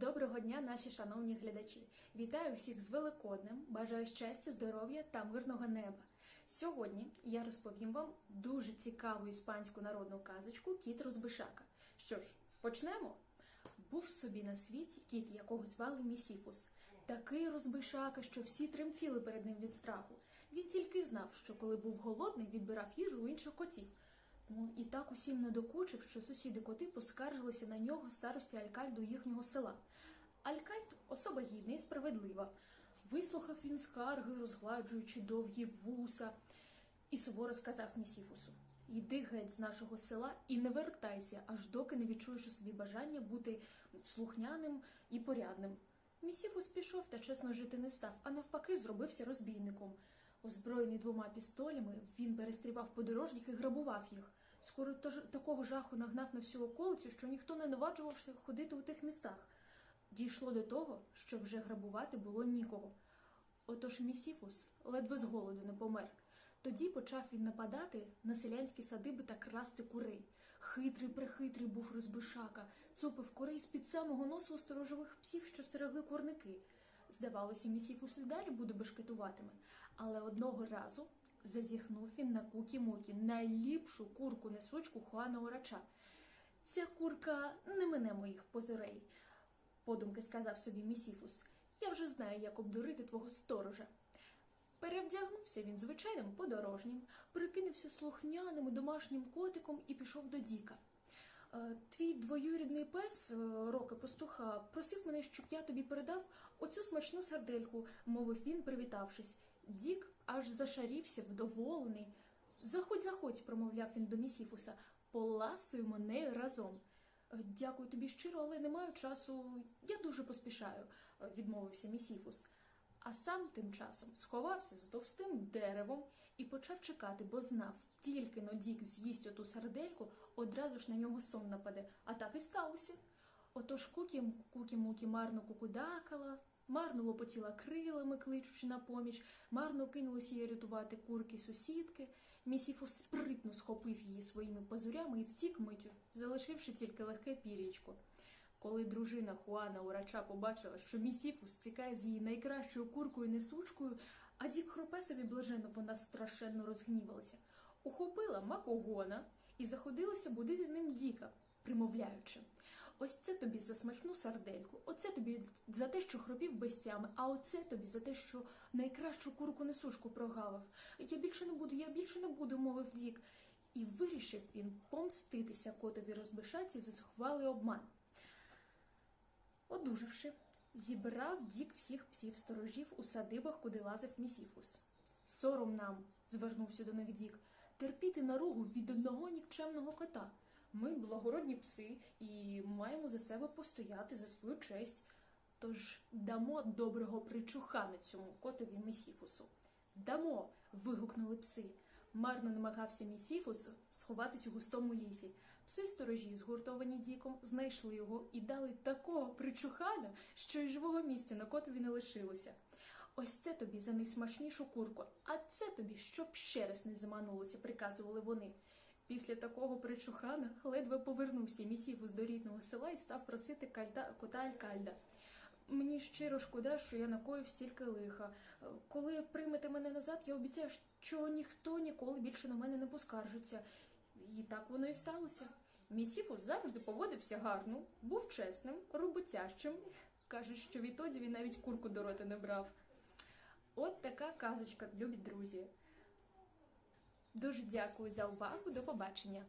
Доброго дня, наші шановні глядачі! Вітаю всіх з Великоднем, бажаю щастя, здоров'я та мирного неба. Сьогодні я розповім вам дуже цікаву іспанську народну казочку Кіт Розбишака. Що ж, почнемо? Був собі на світі кіт, якого звали Місіфус. Такий розбишака, що всі тремтіли перед ним від страху. Він тільки знав, що коли був голодний, відбирав їжу у інших котів. Ну і так усім надокучив, що сусіди коти поскаржилися на нього старості Алькальду їхнього села. Алькальд особа гідна і справедлива. Вислухав він скарги, розгладжуючи довгі вуса, і суворо сказав Місіфусу: Йди геть з нашого села і не вертайся, аж доки не відчуєш у собі бажання бути слухняним і порядним. Місіфус пішов та чесно жити не став, а навпаки, зробився розбійником. Озброєний двома пістолями, він перестрівав подорожніх і грабував їх. Скоро такого жаху нагнав на всю околицю, що ніхто не наваджувався ходити у тих містах. Дійшло до того, що вже грабувати було нікого. Отож Місіфус ледве з голоду не помер. Тоді почав він нападати на селянські садиби та красти курей. Хитрий прихитрий був розбишака, цупив курей з-під самого носу у сторожових псів, що стерегли курники. Здавалося, Місіфус і далі буде бешкетуватиме, але одного разу зазіхнув він на кукі-мукі, найліпшу курку несучку Хуана Орача. Ця курка не мине моїх позорей, подумки сказав собі Місіфус. Я вже знаю, як обдурити твого сторожа. Перевдягнувся він звичайним подорожнім, прикинувся слухняним і домашнім котиком і пішов до Діка. «Е, Твій двоюрідний пес, е, роки пастуха, просив мене, щоб я тобі передав оцю смачну сардельку, мовив він, привітавшись. Дік аж зашарівся, вдоволений. Заходь, заходь, промовляв він до Місіфуса, поласуємо нею разом. «Е, Дякую тобі щиро, але не маю часу. Я дуже поспішаю, відмовився Місіфус. А сам тим часом сховався за товстим деревом і почав чекати, бо знав, тільки но Дік з'їсть оту сардельку, одразу ж на нього сон нападе, а так і сталося. Отож кукі кукі-мукі марно кукудакала, марно лопотіла крилами, кличучи на поміч, марно кинулося її рятувати курки сусідки. Місіфус спритно схопив її своїми пазурями і втік миттю, залишивши тільки легке пір'ячко. Коли дружина Хуана Урача побачила, що Місіфус тікає з її найкращою куркою несучкою, а дік хропе собі блаженно, вона страшенно розгнівалася. Ухопила макогона і заходилася будити ним Діка, примовляючи. Ось це тобі за смачну сардельку, оце тобі за те, що хропів безтями, а оце тобі за те, що найкращу курку несушку прогавив. Я більше не буду, я більше не буду, мовив Дік. І вирішив він помститися котові розбишаці за схвалий обман. Одужавши, зібрав Дік всіх псів сторожів у садибах, куди лазив Місіфус. Сором нам, звернувся до них Дік, терпіти наругу від одного нікчемного кота. Ми благородні пси і маємо за себе постояти за свою честь. Тож дамо доброго причухана цьому котові Місіфусу. Дамо. вигукнули пси. Марно намагався Місіфус сховатись у густому лісі. Пси сторожі, згуртовані діком, знайшли його і дали такого причухана, що й живого місця на котові не лишилося. Ось це тобі за найсмачнішу курку, а це тобі, щоб ще раз не заманулося, приказували вони. Після такого причухана ледве повернувся Місіфус до рідного села і став просити кальда, кота Алькальда. Мені щиро шкода, що я накоїв стільки лиха. Коли приймете мене назад, я обіцяю, що ніхто ніколи більше на мене не поскаржиться. І так воно і сталося. Місіфус завжди поводився гарно, був чесним, роботящим. Кажуть, що відтоді він навіть курку до рота не брав. От така казочка, любі друзі. Дуже дякую за увагу. До побачення.